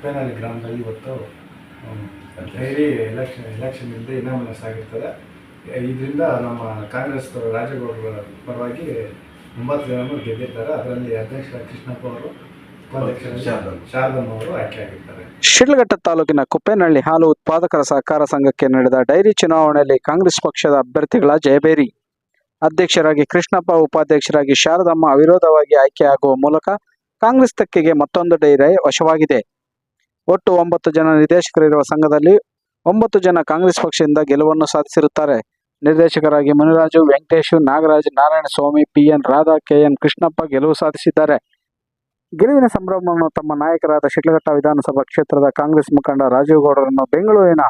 ಕುಪ್ಪೇನಹಳ್ಳಿ ಗ್ರಾಮದಲ್ಲಿ ಇವತ್ತು daily election election ಇಲ್ಲದೆ ಇನಾಮಿನೇಷನ್ ಆಗಿರ್ತದೆ. ಇದರಿಂದ ನಮ್ಮ ಕಾಂಗ್ರೆಸ್ ರಾಜಗೌಡರ ಪರವಾಗಿ ಒಂಬತ್ತು ಜನರು ಗೆದ್ದಿರ್ತಾರೆ ಅದರಲ್ಲಿ ಅಧ್ಯಕ್ಷ ಕೃಷ್ಣಪ್ಪ ಅವರು ಉಪಾಧ್ಯಕ್ಷರಾಗಿ ಶಾರದಮ್ಮ. ಶಾರದಮ್ಮ ಅವರು ಆಯ್ಕೆಯಾಗಿದ್ದಾರೆ ಶಿಡ್ಲಘಟ್ಟ ತಾಲೂಕಿನ ಕುಪ್ಪೇನಹಳ್ಳಿ ಹಾಲು ಉತ್ಪಾದಕರ ಸಹಕಾರ ಸಂಘಕ್ಕೆ ನಡೆದ ಡೈರಿ ಚುನಾವಣೆಯಲ್ಲಿ ಕಾಂಗ್ರೆಸ್ ಪಕ್ಷದ ಅಭ್ಯರ್ಥಿಗಳ ಜಯಬೇರಿ ಅಧ್ಯಕ್ಷರಾಗಿ ಕೃಷ್ಣಪ್ಪ ಉಪಾಧ್ಯಕ್ಷರಾಗಿ ಶಾರದಮ್ಮ ಅವಿರೋಧವಾಗಿ ಆಯ್ಕೆಯಾಗುವ ಮೂಲಕ ಕಾಂಗ್ರೆಸ್ ತೆಕ್ಕೆಗೆ ಮತ್ತೊಂದು ಡೈರಿ ವಶವಾಗಿದೆ. ಒಟ್ಟು ಒಂಬತ್ತು ಜನ ನಿರ್ದೇಶಕರಿರುವ ಸಂಘದಲ್ಲಿ ಒಂಬತ್ತು ಜನ ಕಾಂಗ್ರೆಸ್ ಪಕ್ಷದಿಂದ ಗೆಲುವನ್ನು ಸಾಧಿಸಿರುತ್ತಾರೆ. ನಿರ್ದೇಶಕರಾಗಿ Muniraju, Venkatesh, Nagaraj Narayanaswamy P N Radha K N Krishnappa ಗೆಲುವು ಸಾಧಿಸಿದ್ದಾರೆ. ಗೆಲುವಿನ ಸಂಭ್ರಮವನ್ನು ತಮ್ಮ ನಾಯಕರಾದ ಶಿಡ್ಲಘಟ್ಟ ವಿಧಾನಸಭಾ ಕ್ಷೇತ್ರದ ಕಾಂಗ್ರೆಸ್ ಮುಖಂಡ ರಾಜೀವ್ ಗೌಡರನ್ನು ಬೆಂಗಳೂರಿನ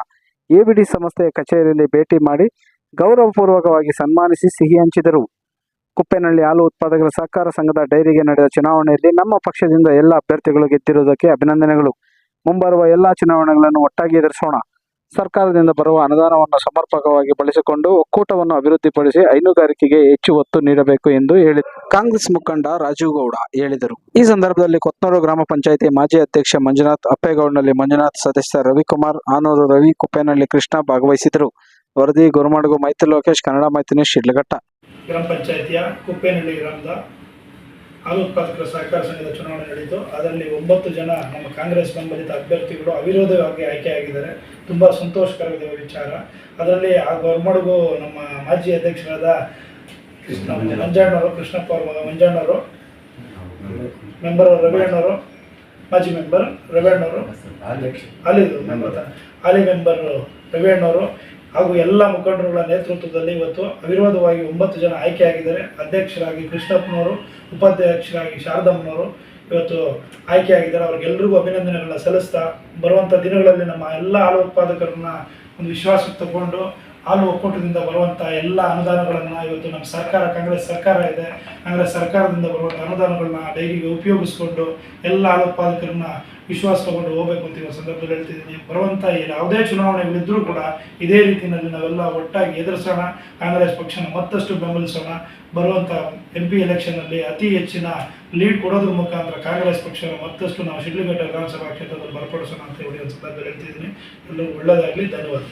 ಎಬಿಡಿ ಸಂಸ್ಥೆಯ ಕಚೇರಿಯಲ್ಲಿ ಭೇಟಿ ಮಾಡಿ ಗೌರವಪೂರ್ವಕವಾಗಿ ಸನ್ಮಾನಿಸಿ ಸಿಹಿ ಹಂಚಿದರು. ಕುಪ್ಪೇನಹಳ್ಳಿ ಹಾಲು ಉತ್ಪಾದಕರ ಸಹಕಾರ ಸಂಘದ ಡೈರಿಗೆ ನಡೆದ ಚುನಾವಣೆಯಲ್ಲಿ ನಮ್ಮ ಪಕ್ಷದಿಂದ ಎಲ್ಲ ಅಭ್ಯರ್ಥಿಗಳು ಗೆದ್ದಿರುವುದಕ್ಕೆ ಅಭಿನಂದನೆಗಳು. ಮುಂಬರುವ ಎಲ್ಲ ಚುನಾವಣೆಗಳನ್ನು ಒಟ್ಟಾಗಿ ಎದುರಿಸೋಣ. ಸರ್ಕಾರದಿಂದ ಬರುವ ಅನುದಾನವನ್ನು ಸಮರ್ಪಕವಾಗಿ ಬಳಸಿಕೊಂಡು ಒಕ್ಕೂಟವನ್ನು ಅಭಿವೃದ್ಧಿಪಡಿಸಿ ಹೈನುಗಾರಿಕೆಗೆ ಹೆಚ್ಚು ಒತ್ತು ನೀಡಬೇಕು ಎಂದು ಹೇಳಿ, ಕಾಂಗ್ರೆಸ್ ಮುಖಂಡ ರಾಜೀವ್ ಗೌಡ ಹೇಳಿದರು. ಈ ಸಂದರ್ಭದಲ್ಲಿ ಕೊತ್ನೂರು ಗ್ರಾಮ ಪಂಚಾಯಿತಿ ಮಾಜಿ ಅಧ್ಯಕ್ಷ ಮಂಜುನಾಥ್ ಅಪ್ಪೇಗೌಡನಲ್ಲಿ ಮಂಜುನಾಥ್ ಸದಸ್ಯ ರವಿಕುಮಾರ್, ಆನೂರು ರವಿ ಕುಪ್ಪೇನಹಳ್ಳಿ ಕೃಷ್ಣ ಭಾಗವಹಿಸಿದರು. ವರದಿ ಗುರುಮಡಗು ಮೈತ್ರಿ ಲೋಕೇಶ್, ಕನ್ನಡ ಮೈತ್ರಿ ಶಿಡ್ಲಘಟ್ಟ. ಗ್ರಾಮ ಪಂಚಾಯಿತಿಯ ಕುಪ್ಪೇನಹಳ್ಳಿ ಗ್ರಾಮದ ಹಾಲು ಉತ್ಪಾದಕರ ಸಹಕಾರ ಸಂಘದ ಚುನಾವಣೆ ನಡೆಯಿತು. ಅದರಲ್ಲಿ ಒಂಬತ್ತು ಜನ ನಮ್ಮ ಕಾಂಗ್ರೆಸ್ ಬೆಂಬಲಿತ ಅಭ್ಯರ್ಥಿಗಳು ಅವಿರೋಧವಾಗಿ ಆಯ್ಕೆಯಾಗಿದ್ದಾರೆ. ತುಂಬ ಸಂತೋಷಕರವಾದ ವಿಚಾರ. ಅದರಲ್ಲಿ ಆ ಗೊರ್ಮಡುಗು ನಮ್ಮ ಮಾಜಿ ಅಧ್ಯಕ್ಷರಾದ ಕೃಷ್ಣ ಮಂಜಣ್ಣವರು ಕೃಷ್ಣಪ್ಪ ಅವರ ಮಗ ಮಂಜಣ್ಣವರು ಮೆಂಬರ್ ರವಿಯಣ್ಣವರು ಮಾಜಿ ಮೆಂಬರ್ ರವಿಯಣ್ಣವರು ಅಲ್ಲಿ ಹಾಲಿ ಮೆಂಬರ್. ಹಾಲಿ ಮೆಂಬರ್ ರವಿಯಣ್ಣವರು ಹಾಗೂ ಎಲ್ಲ ಮುಖಂಡರುಗಳ ನೇತೃತ್ವದಲ್ಲಿ ಇವತ್ತು ಅವಿರೋಧವಾಗಿ ಒಂಬತ್ತು ಜನ ಆಯ್ಕೆಯಾಗಿದ್ದಾರೆ. ಅಧ್ಯಕ್ಷರಾಗಿ ಕೃಷ್ಣಪ್ಪನವರು, ಉಪಾಧ್ಯಕ್ಷರಾಗಿ ಶಾರದಮ್ಮನವರು ಇವತ್ತು ಆಯ್ಕೆಯಾಗಿದ್ದಾರೆ. ಅವ್ರಿಗೆಲ್ರಿಗೂ ಅಭಿನಂದನೆಗಳನ್ನ ಸಲ್ಲಿಸ್ತಾ ಬರುವಂಥ ದಿನಗಳಲ್ಲಿ ನಮ್ಮ ಎಲ್ಲ ಹಾಲು ಉತ್ಪಾದಕರನ್ನ ಒಂದು ವಿಶ್ವಾಸಕ್ಕೆ ತಗೊಂಡು ಹಾಲು ಒಕ್ಕೂಟದಿಂದ ಬರುವಂಥ ಎಲ್ಲ ಅನುದಾನಗಳನ್ನು ಇವತ್ತು ನಮ್ಮ ಸರ್ಕಾರ, ಕಾಂಗ್ರೆಸ್ ಸರ್ಕಾರ ಇದೆ. ಕಾಂಗ್ರೆಸ್ ಸರ್ಕಾರದಿಂದ ಬರುವಂಥ ಅನುದಾನಗಳನ್ನ ಡೈರಿಗೆ ಉಪಯೋಗಿಸ್ಕೊಂಡು ಎಲ್ಲ ಹಾಲು ಉತ್ಪಾದಕರನ್ನ ವಿಶ್ವಾಸ ತಗೊಂಡು ಹೋಗ್ಬೇಕು ಅಂತ ಇವತ್ತು ಸಂದರ್ಭದಲ್ಲಿ ಹೇಳ್ತಿದ್ದೀನಿ. ಬರುವಂಥ ಯಾವುದೇ ಚುನಾವಣೆಗಳಿದ್ರೂ ಕೂಡ ಇದೇ ರೀತಿಯಲ್ಲಿ ನಾವೆಲ್ಲ ಒಟ್ಟಾಗಿ ಎದುರಿಸೋಣ. ಕಾಂಗ್ರೆಸ್ ಪಕ್ಷನ ಮತ್ತಷ್ಟು ಬೆಂಬಲಿಸೋಣ. ಬರುವಂಥ ಎಂ ಪಿ ಎಲೆಕ್ಷನ್ನಲ್ಲಿ ಅತಿ ಹೆಚ್ಚಿನ ಲೀಡ್ ಕೊಡೋದ್ರ ಮುಖಾಂತರ ಕಾಂಗ್ರೆಸ್ ಪಕ್ಷನ ಮತ್ತಷ್ಟು ನಾವು ಶಿಡ್ಲಘಟ್ಟ ವಿಧಾನಸಭಾ ಕ್ಷೇತ್ರದಲ್ಲಿ ಬರಪಡಿಸೋಣ ಅಂತ ಹೇಳಿ ಸಂದರ್ಭದಲ್ಲಿ ಹೇಳ್ತಿದ್ದೀನಿ. ಎಲ್ಲರೂ ಒಳ್ಳೆಯದಾಗಲಿ ಧನ್ಯವಾದ